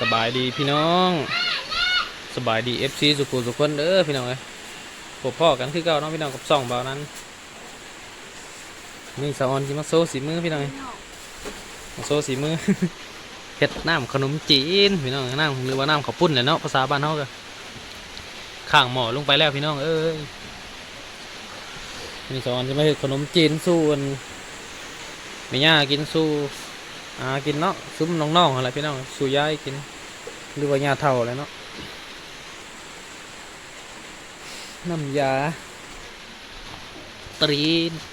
สบายดีพี่น้อง สบายดี FC สุขุสุขคนเด้อพี่น้องเอ้ยพบพ่อกันคือเก่าเนาะพี่น้องกับสองเบานั้นนี่สออนจิมาโซสีมือพี่น้องเอ้ยมาโซสีมือเฮ็ดน้ำขนมจีนพี่น้องน้ำหรือว่าน้ำข้าวปุ้นแหละเนาะภาษาบ้านเฮาก็ข้างหม้อลงไปแล้วพี่น้องเอ้ยนี่สอนจะมาเฮ็ดขนมจีนสู้อันแม่ย่ากินสู้ อากินเนาะซุ้มน้องๆอะไรพี่น้องสู้ยายกินหรือว่ายาเท่าอะไรเนาะน้ำยา ตรี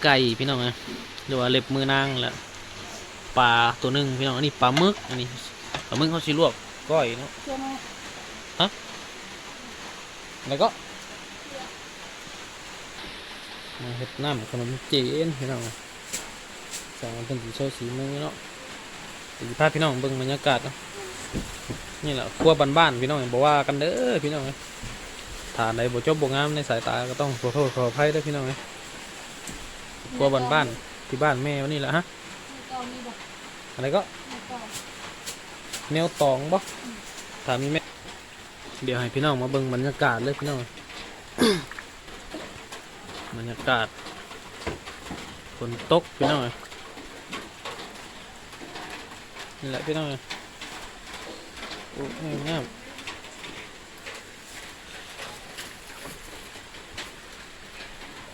ไก่พี่น้องไงหรือว่าเล็บมือนางแหละปลาตัวหนึ่งพี่น้องอันนี้ปลาหมึกอันนี้ปลาหมึกเขาสิลวกก้อยเนาะฮะแล้วก็เฮ็ดน้ำขนมจีนพี่น้องสองเป็นสีโซสีมือเนาะ พาพี่น้องเบิ่งบรรยากาศเนาะนี่แหละครัวบ้านๆพี่น้องบอกว่ากันเด้อพี่น้องเอ้ยฐานใดบ่จบบ่งามในสายตาก็ต้องขอโทษขออภัยด้อพี่น้องเอ้ยครัวบ้านๆที่บ้านแม่วันนี้แหละฮะอะไรก็แนวตองบ่ถามมีแม่เดี๋ยวให้พี่น้องมาเบิ่งบรรยากาศเลยพี่น้องบรรยากาศฝนตกพี่น้องเอ้ย นี่แหละพี่น้องเอ้ยโอ้ยงาม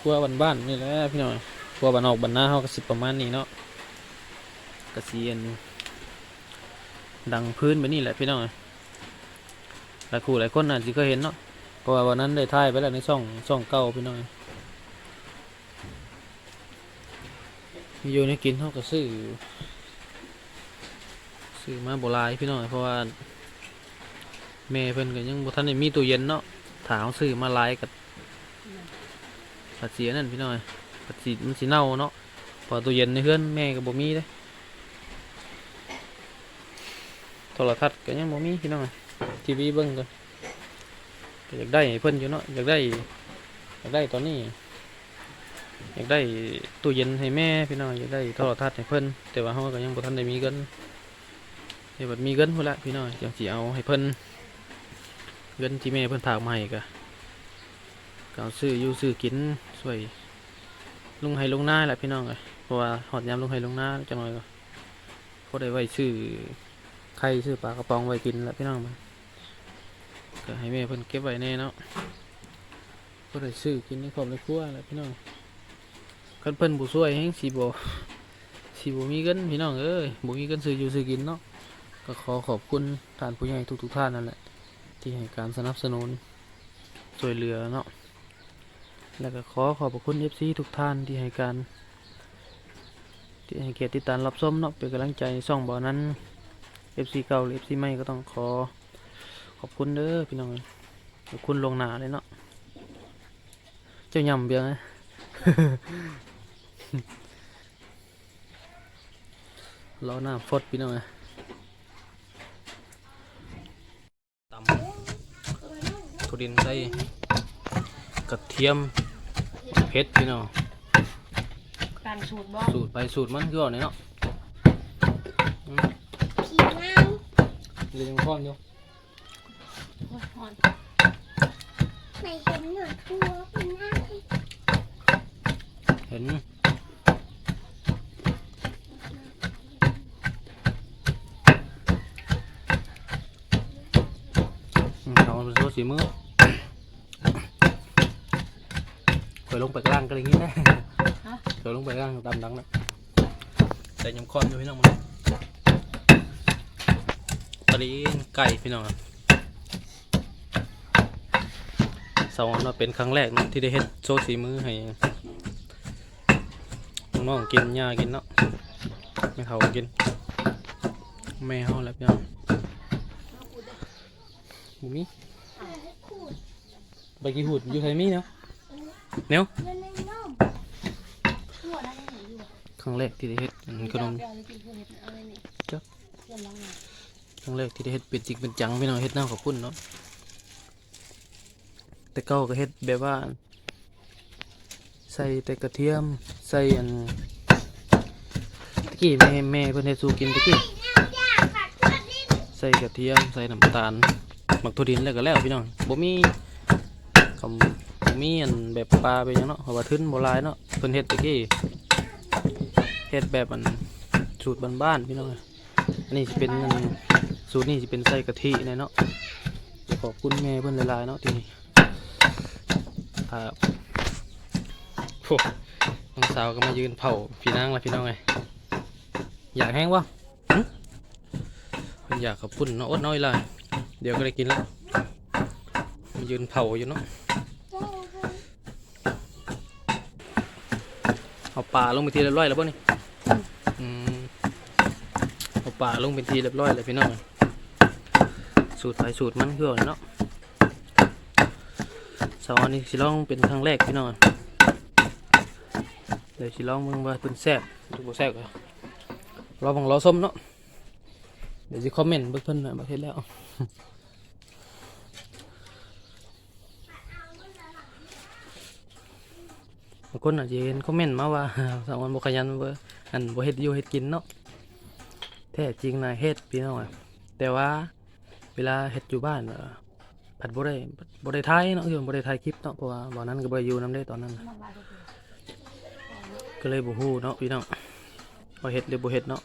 ครัวบ้านบ้านนี่แหละพี่น้อยครัวบ้านออกบ้านหน้าเขาก็สิประมาณนี้เนาะกระเซียนดังพื้นไปนี่แหละพี่น้อยหลายคู่หลายคนอาจจะเคยเห็นเนาะเพราะว่าวันนั้นได้ถ่ายไปแล้วในช่องช่องเก่าพี่น้อยมีอยู่ในกินเขาก็ซื้อ ซื้อมาโบราณพี่น้อยเพราะว่าแม่เพิ่นก็ยังบ่ทันได้มีตู้เย็นเนาะถาเอาซื้อมาหลายกับปัดเสียนั่นพี่น้อยปัดสิมันสิเน่าเนาะพอตู้เย็นในเฮือนแม่ก็บ่มีเด้โทรทัศน์ก็ยังบ่มีพี่น้อยทีวีเบิ่งก็อยากได้เพิ่นอยู่เนาะอยากได้อยากได้ตอนนี้ อยากได้ตู้เย็นให้แม่พี่น้อยอยากได้โทรทัศน์ให้เพิ่นแต่ว่าเฮาก็ยังบ่ทันได้มีเงิน ดี๋ยวบัดมีเงินพุ่นละพี่น้อยจังสิเอาให้เพิ่นเงินที่แม่เพิ่นฝากมาให้ก็ก็เอาซื้ออยู่ซื้อกินช่วยลุงให้ลุงหน้าแหละพี่น้องเอ้ยเพราะว่าหอดยามลุงให้ลุงหน้าจังหน่อยก็พอได้ไว้ซื้อไข่ซื้อปลากระป๋องไว้กินแหละพี่น้องมันก็ให้แม่เพิ่นเก็บไว้แน่เนาะพอได้ซื้อกินในครอบในครัวแหละพี่น้องคันเพิ่นบ่ช่วยแฮงสิบ่สิบ่มีเงินพี่น้องเอ้ยบ่มีเงินซื้ออยู่ซื้อกินเนาะ ก็ขอขอบคุณท่านผู้ใหญ่ทุกๆท่านนั่นแหละ ที่ให้การสนับสนุนช่วยเหลือเนาะแล้วก็ขอขอบพระคุณ FC ทุกท่านที่ให้การ ที่ให้เกียรติติดตามรับชมเนาะเป็นกำลังใจในช่องบ่อนั้น FC เก่าหรือ FC ใหม่ก็ต้องขอขอบคุณเด้อพี่น้องขอบคุณลงหนาเลยเนาะเจ้ายำเบียงนะล้อหน้าฟดพี่น้องนะำทุดินใส่กระเทียมเผ็ดพี่น้องการสูตรบ่สูตรไปสูตรมันคือเอาเนี่ยเนาะผีน้เรียงพร้อมอยู่โอ้ยอ่อนำไม่เห็นหนวดตัวผีน้เห็นอืมเอาไปโซ่สีมือเคย ลงไปกลางกันอย่างงี้นะเคยลงไปกลางตามดังนะแต่ยำคอนอยู่พี่น้องมันตอนนี้ไก่พี่น้องครับสวรรค์ว่าเป็นครั้งแรกนะที่ได้เฮ็ดโซ่สีมือให้น้องๆกินหญ้ากินเนาะไม่เขากินแม่เขาแหล้วพี่น้องบุมีใบกีหูดอยู่ไทยมีเนาะ เนียวำเล่นในน้มทั่วได้ไหนอยู่ครั้งแรกที่ได้เฮ็ดอันขนมเดี๋ยวจะกินคือเห็ดอะไรนี่จ๊ะเพื่อนร้องไงครั้งแรกที่ได้เฮ็ดเป็นจริงเป็นจังพี่น้องเฮ็ดน้ำขอบคุณเนาะแต่เก่าก็เฮ็ดแบบว่า ใส่แต่กระเทียมใส่อันตะกี้แม่แม่เพิ่นเฮ็ดสู่กินตะกี้น้ำยาผัดตัวดินใใส่กระเทียมใส่น้ำตาลหมักถั่วดินแล้วก็แล้วพี่น้องบ่มีคำบ่ มีอันแบบปลาไปยังเนาะเพราว่าทึนบ่หลายเนาะเพิ่นเฮ็ดตะกี้เฮ็ดแบบอันสูตรบ้านๆพี่น้องอันนี้สิเป็นสูตรนี้สิเป็นใส่กะทิแน่เนาะขอบคุณแม่เพิ่นหลายๆเนาะที่นี่ครับโอ้น้องสาวก็มายืนเผาพี่นางละพี่น้องไงอยากแห้งวะเพิ่นอยากขับปุ่นเนาะอดน้อยเลยเดี๋ยวก็ได้กินแล้วมายืนเผาอยู่เนาะ เอาปลาลงไปทีเรียบร้อยแล้วป่ะนี่อืมเอาปลาลงเป็นทีเรียบร้อยเลยพี่น้องสูตรไปสูตรมันคือเอาเนาะสาวอันนี้สิลองเป็นครั้งแรกพี่น้องเดี๋ยวสิลองมึงว่าเป็นแซ่บหรือบ่แซ่บก็รอบังรอส้มเนาะเดี๋ยวจะคอมเมนต์เบิ่งเพิ่นน่ะประเทศแล้ว บางคนอาจจะเห็นคอมเมนต์มาว่าสาววันบ่ขยันเบ่อันบ่เฮ็ดอยู่เฮ็ดกินเนาะแท้จริงนะเฮ็ดพี่น้องอะแต่ว่าเวลาเฮ็ดอยู่บ้านผัดบ่ได้บ่ได้ถ่ายเนาะคือบ่ได้ถ่ายคลิปเนาะเพราะว่าบ่นั้นก็บ่ได้อยู่นำได้ตอนนั้น ก็เลยบ่ฮู้เนาะพี่น้องว่าเฮ็ดหรือบ่เฮ็ดเนาะ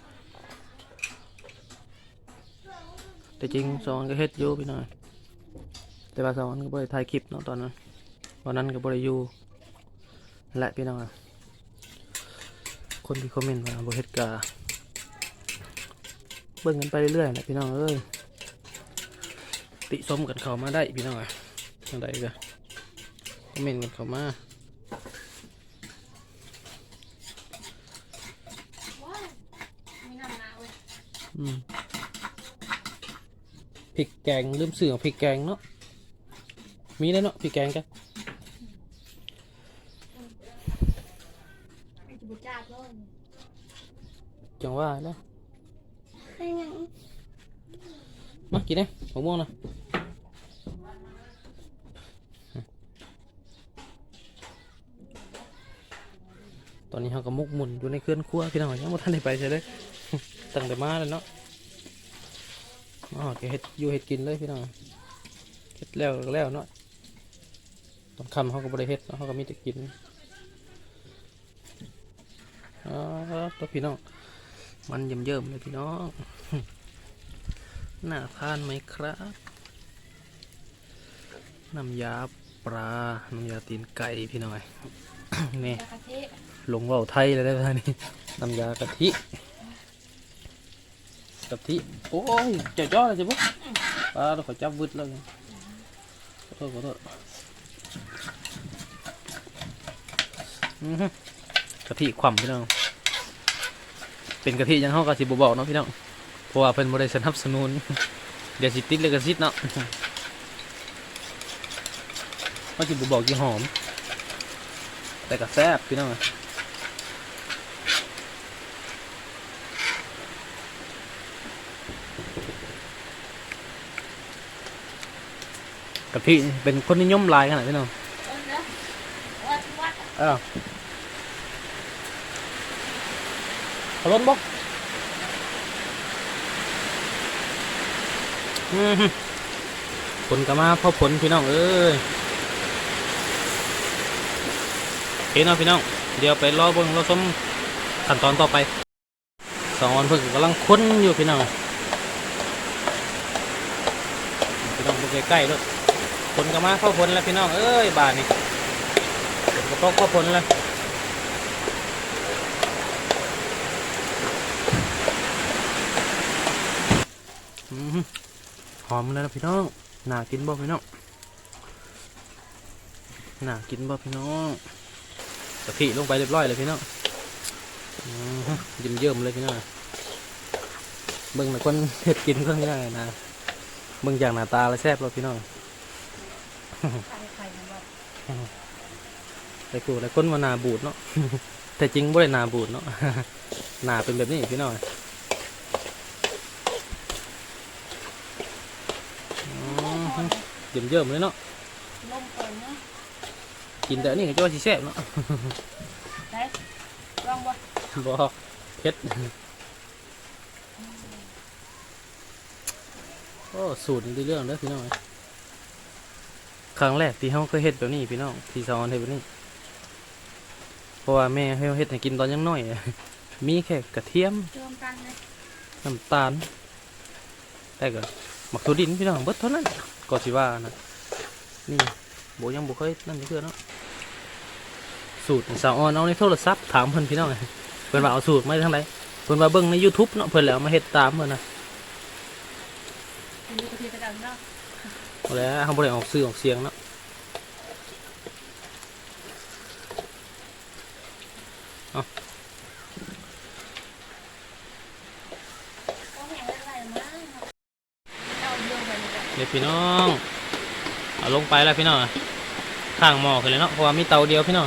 แต่จริงสอนก็เฮ็ดอยู่พี่น้องแต่ว่าสอนก็บ่ได้ถ่ายคลิปเนาะตอนนั้นวันนั้นก็บ่ได้อยู่ แหละพี่น้องคนที่คอมเมนต์ว่าบเฮ็ดก็เบิ่งกันไปเรื่อยๆแหละพี่น้องเอ้ยติชมกันเข้ามาได้พี่น้องอะจังไดก็คอมเมนต์กันเข้ามาพริกแกงลืมซื้อพริกแกงเนาะมีแล้วเนาะพริกแกงกัน ไอ้จิบุจ้าก็ จัง ว่าแล้วเป็นยังมากินนะมะม่วงนะตอนนี้เขาก็มุกหมุนอยู่ในเครื่องครัวพี่น้องยังไม่ทันได้ไปใช่เลยตั้งแต่มาแล้วเนาะอ๋อแกเฮ็ดอยู่เฮ็ดกินเลยพี่น้องเฮ็ดแล้วก็แล้วเนาะตอนค่ำเขาก็บริเฮ็ดเนาะเขาก็มีแต่กินอ๋อตัวพี่น้อง มันเยิ่มๆเลยพี่น้อง น่าทานไหมครับ น้ำยาปลา น้ำยาตีนไก่พี่น้อย นี่แล้วงว่าไทยเลยได้ไหมนี่ น้ำยากะทิ กะทิ โอ้ยเจ้าจ้อเลยใช่ปะปลาเราขอจับวึดแล้วขอโทษขอโทษกะทิขวำพี่น้อง เป็นกะทิยังห้องกะทิบบอกเนาะพี่น้องเพราะว่าเพิ่นบ่ได้สนับสนุนเดี๋ยวสิติดเลยกระซิดเนาะว่าสิบ่บอกกี่หอม แต่ก็แซ่บพี่น้องกะทิเป็นคนนิยมหลายขนาดพี่น้องเออเนาะวัดวัด เอ้า ขล้นบ่ผลก็มาพอผลพี่น้องเอ้ยโอเคเนาะพี่น้อง เดี๋ยวไปรอเบิ่งรอชมขั้นตอนต่อไปสองวันเพิ่งกำลังค้นอยู่พี่น้องพี่น้องดูใกล้ๆด้วยผลก็มาเข้าผลแล้วพี่น้องเอ้ยบาทนี่ก็ต้องเข้าผลแล้ว อืม หอมเลยนะพี่น้องน่ากินบ่พี่น้องน่ากินบ่พี่น้องกะทิลงไปเรียบร้อยเลยพี่น้องอืมยิ้มเยิ้มเลยพี่น้องเบิ่งแต่คนเห็ดกินเพิ่งได้นะเบิ่งจากหน้าตาแล้วแซ่บแล้วพี่น้องไข่ไข่มันบอกแต่กูแต่คนมาหนาบูดเนาะแต่จริงบ่ได้หนาบูดเนาะหนาเป็นแบบนี้พี่น้องอืม เยิ้มเยิ้มๆเลยเนาะลมเปิดเนาะกินแต่อันนี่ก็จะว่าสิแซ่บเนาะ ได้ลองบ่บ่เผ็ดโอ้สูตรนี่ได้เรื่องเด้อพี่น้องครั้งแรกที่เฮาเคยเฮ็ดแบบนี้พี่น้องที่สอนเฮ็ดแบบนี้เพราะว่าแม่ให้เราเฮ็ดให้กินตอนยังน้อย มีแค่กระเทียม รวมกันเลย น้ำตาลแต่ก็หมักถั่วดินพี่น้องเบิดเท่านั้น ก็สิว่านะนี่โบยังบ่เคยนั่นจักเทื่อเนาะสูตรสาวออนเอาในโทรศัพท์ถามเพิ่นพี่น้องเพิ่นว่าเอาสูตรมาจากทางใดเพิ่นว่าเบิ่งใน YouTube เนาะเพิ่นแล้วเอามาเฮ็ดตามเพิ่นน่ะมีกระเทียมกระดังเนาะเอาแล้วเฮาบ่ได้ออกชื่อออกเสียงเนาะ ก็แห้งได้ไรมั้งเอาเดียวกัน เลยเดี๋ยวพี่น้องเอาลงไปแล้วพี่น้องข้างหม้อขึ้นเลยเนาะเพราะว่ามีเตาเดียวพี่น้อง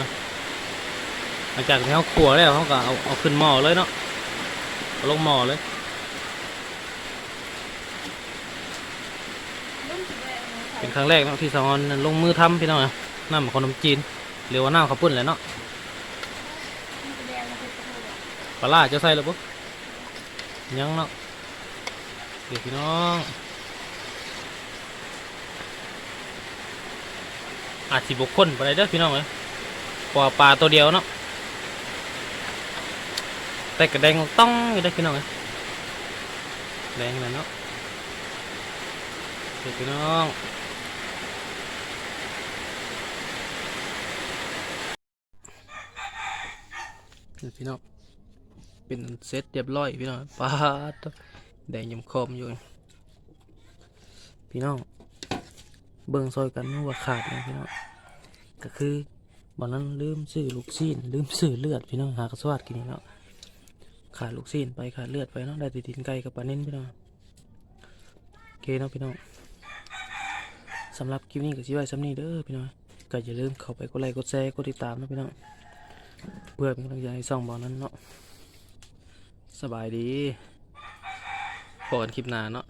หลังจากที่เฮาคั่วแล้วเฮาก็เอาเอาขึ้นหม้อเลยเนาะเอาลงหม้อเลยเลยเป็นครั้งแรกเนาะที่สออนลงมือทำพี่น้องน้ำขนมจีนหรือว่าน้ำข้าวปุ้นแหละเนาะปลาล่าจะใส่หรือปุ๊ยังเนาะเดี๋ยวพี่น้อง อาจสิบกคนไปได้เด้อพี่น้องเลยเพราะว่าปลาตัวเดียวเนาะแต่กระแดงต้องอยู่ได้พี่น้องเลยแดงนั่นเนาะเดี๋ยวพี่น้องพี่น้องเป็นเซตเรียบร้อยพี่น้องปาดแดงยำคมอยู่พี่น้อง เบิ่งซอยกันว่าขาดนะพี่น้องก็คือวันนั้นลืมซื้อลูกซีนลืมซื้อเลือดพี่น้องหากระสวัสดกินเนาะขาดลูกซีนไปขาดเลือดไปเนาะได้ติดตินไก่กับปลาเน้นพี่น้องโอเคเนาะพี่น้องสำหรับคลิปนี้ก็สิไว้สำนี้เด้อพี่น้องก็อย่าลืมเข้าไปกดไลค์กดแชร์กดติดตามนะพี่น้องเพื่อเป็นกำลังใจให้ส่องบอลนั้นเนาะสบายดีพบกันคลิปหน้าเนาะ